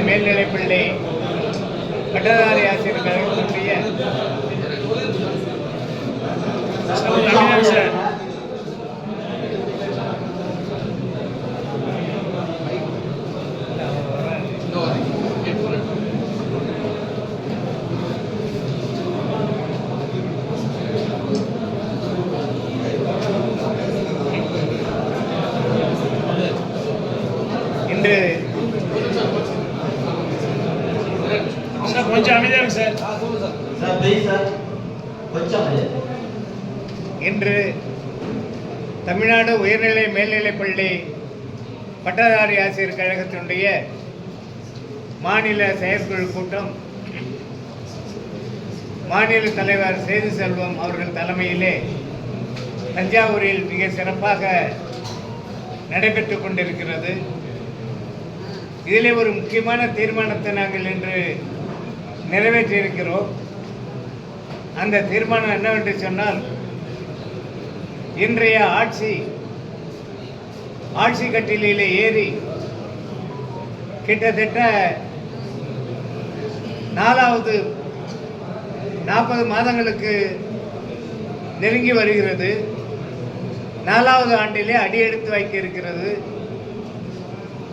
மேல்நிலைப்பள்ளி பட்டதாரி ஆசிரியர் கழகத்தினுடைய சார் இன்று சார் கொஞ்சம் அமைதியாக சார் சார். ப்ளீஸ் சார் கொஞ்சம் இன்று தமிழ்நாடு உயர்நிலை மேல்நிலைப்பள்ளி பட்டதாரி ஆசிரியர் கழகத்தினுடைய மாநில செயற்குழு கூட்டம் மாநில தலைவர் சேது செல்வம் அவர்கள் தலைமையிலே தஞ்சாவூரில் மிக சிறப்பாக நடைபெற்று கொண்டிருக்கிறது. இதிலே ஒரு முக்கியமான தீர்மானத்தை நாங்கள் இன்று நிறைவேற்றியிருக்கிறோம். அந்த தீர்மானம் என்னவென்று சொன்னால் இன்றைய ஆட்சி ஆட்சி கட்டிலே ஏறி கிட்டத்தட்ட நாலாவது நாற்பது மாதங்களுக்கு நெருங்கி வருகிறது. நாலாவது ஆண்டிலே அடியெடுத்து வைக்க இருக்கிறது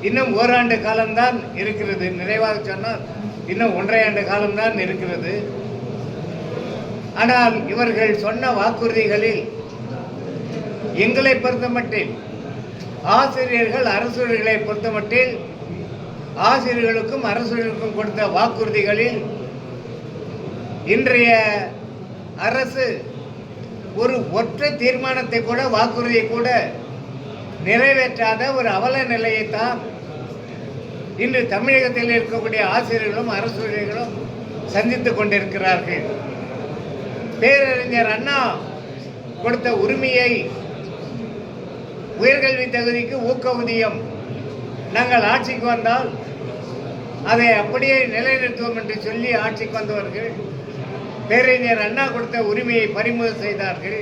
இன்னும் ஓராண்டு காலம்தான் இருக்கிறது. நிறைவாக சொன்னால் இன்னும் ஒன்றரை ஆண்டு காலம்தான் இருக்கிறது. ஆனால் இவர்கள் சொன்ன வாக்குறுதிகளில் எங்களை பொறுத்தமட்டில் ஆசிரியர்கள் அரசுகளை பொறுத்தமட்டில் ஆசிரியர்களுக்கும் அரசுகளுக்கும் கொடுத்த வாக்குறுதிகளில் இன்றைய அரசு ஒரு ஒற்றை தீர்மானத்தை கூட வாக்குறுதியை கூட நிறைவேற்றாத ஒரு அவல நிலையைத்தான் இன்று தமிழகத்தில் இருக்கக்கூடிய ஆசிரியர்களும் அரசுகளும் சந்தித்து கொண்டிருக்கிறார்கள். பேரறிஞர் அண்ணா கொடுத்த உரிமையை உயர்கல்வி தகுதிக்கு ஊக்க ஊதியம் நாங்கள் ஆட்சிக்கு வந்தால் அதை அப்படியே நிலைநிறுத்துவோம் என்று சொல்லி ஆட்சிக்கு வந்தவர்கள் பேரறிஞர் அண்ணா கொடுத்த உரிமையை பறிமுதல் செய்தார்கள்.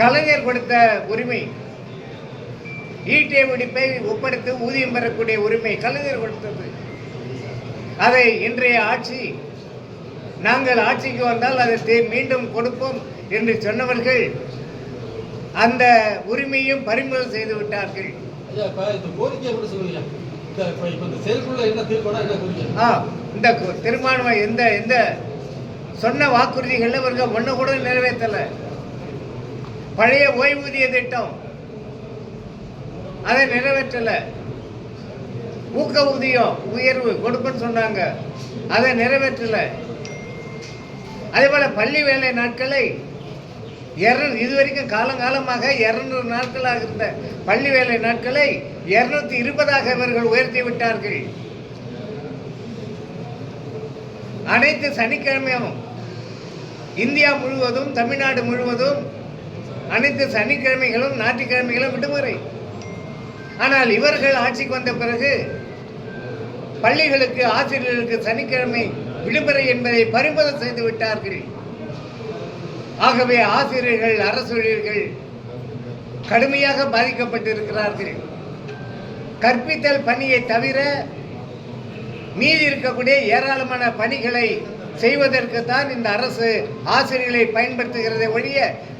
கலைஞர் கொடுத்த உரிமை ஈட்டிய வெடிப்பை ஒப்படைத்து ஊதியம் பெறக்கூடிய உரிமை கலைஞர் கொடுத்தது. அதை இன்றைய ஆட்சி நாங்கள் ஆட்சிக்கு வந்தால் அதை மீண்டும் கொடுப்போம் என்று சொன்னவர்கள் அந்த உரிமையும் பறிமுதல் செய்து விட்டார்கள். இந்த தீர்மானம் எந்த எந்த சொன்ன வாக்குறுதிகளில் இவர்கள் ஒன்று கூட நிறைவேற்றலை. பழைய ஓய்வூதிய திட்டம் அதை நிறைவேற்றலை. ஊக்க ஊதியம் உயர்வு கொடுப்பேன்னு சொன்னாங்க. அதை நிறைவேற்றலை. அதே போல பள்ளி வேலை நாட்களை இரநூறு இதுவரைக்கும் காலங்காலமாக இரநூறு நாட்களாக இருந்த பள்ளி வேலை நாட்களை இருநூத்தி இருபதாக இவர்கள் உயர்த்தி விட்டார்கள். அனைத்து சனிக்கிழமையும் இந்தியா முழுவதும் தமிழ்நாடு முழுவதும் அனைத்து சனிக்கிழமைகளும் ஞாயிற்றுக்கிழமைகளும் விடுமுறை. ஆனால் இவர்கள் ஆட்சிக்கு வந்த பிறகு பள்ளிகளுக்கு ஆசிரியர்களுக்கு சனிக்கிழமை விடுமுறை என்பதை பறிமுதல் செய்து விட்டார்கள். ஆகவே ஆசிரியர்கள் அரசு ஊழியர்கள் கடுமையாக பாதிக்கப்பட்டிருக்கிறார்கள். கற்பித்தல் பணியை தவிர மீதி இருக்கக்கூடிய ஏராளமான பணிகளை செய்வதற்கு தான் இந்த அரசு ஆசிரியர்களை பயன்படுத்துகிறதை ஒழிய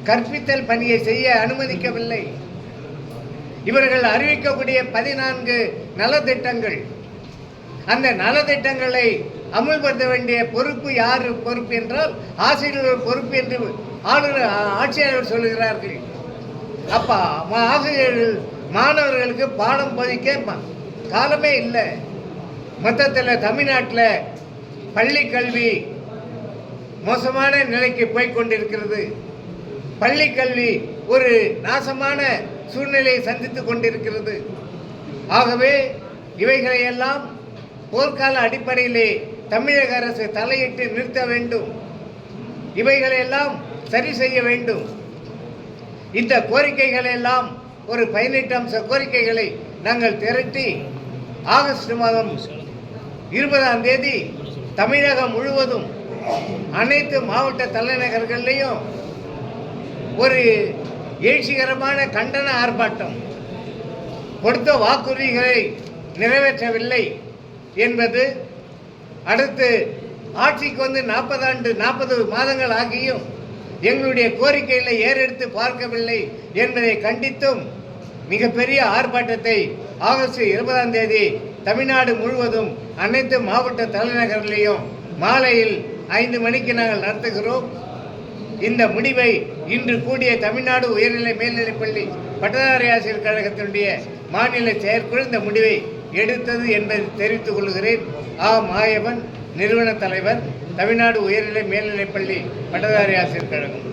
கற்பித்தல் பணியை செய்ய அனுமதிக்கவில்லை. இவர்கள் அறிவிக்கக்கூடிய பதினான்கு நலத்திட்டங்கள். அந்த நலத்திட்டங்களை அமுல்படுத்த வேண்டிய பொறுப்பு யார் பொறுப்பு என்றால் ஆசிரியர்கள் பொறுப்பு என்று ஆளுநர் ஆட்சியாளர் சொல்லுகிறார்கள். அப்பா ஆசிரியர்கள் மாணவர்களுக்கு பாடம் போதிக்க காலமே இல்லை. மொத்தத்தில் தமிழ்நாட்டில் பள்ளி கல்வி மோசமான நிலைக்கு போய்கொண்டிருக்கிறது பள்ளி கல்வி ஒரு நாசமான சூழ்நிலையை சந்தித்துக் கொண்டிருக்கிறது. ஆகவே இவைகளையெல்லாம் போர்க்கால அடிப்படையிலே தமிழக அரசு தலையிட்டு நிறுத்த வேண்டும். இவைகளையெல்லாம் சரி செய்ய வேண்டும். இந்த கோரிக்கைகளெல்லாம் ஒரு பதினெட்டு அம்ச கோரிக்கைகளை நாங்கள் திரட்டி ஆகஸ்ட் மாதம் இருபதாம் தேதி தமிழகம் முழுவதும் அனைத்து மாவட்ட தலைநகர்கள்லையும் ஒரு எழுச்சிகரமான கண்டன ஆர்ப்பாட்டம். கொடுத்த வாக்குறுதிகளை நிறைவேற்றவில்லை என்பது அடுத்து ஆட்சிக்கு வந்து நாற்பது ஆண்டு நாற்பது மாதங்கள் ஆகியும் எங்களுடைய கோரிக்கைகளை ஏறெடுத்து பார்க்கவில்லை என்பதை கண்டித்தும் மிகப்பெரிய ஆர்ப்பாட்டத்தை ஆகஸ்ட் இருபதாம் தேதி தமிழ்நாடு முழுவதும் அனைத்து மாவட்ட தலைநகரிலையும் மாலையில் ஐந்து மணிக்கு நாங்கள் நடத்துகிறோம். இந்த முடிவை இன்று கூடிய தமிழ்நாடு உயர்நிலை மேல்நிலைப்பள்ளி பட்டதாரி ஆசிரியர் கழகத்தினுடைய மாநில செயற்குழு இந்த முடிவை எடுத்தது என்பதை தெரிவித்துக் கொள்கிறேன். ஆ. மாயவன் நிறுவன தலைவர் தமிழ்நாடு உயர்நிலை மேல்நிலைப்பள்ளி பட்டதாரி ஆசிரியர் கழகம்.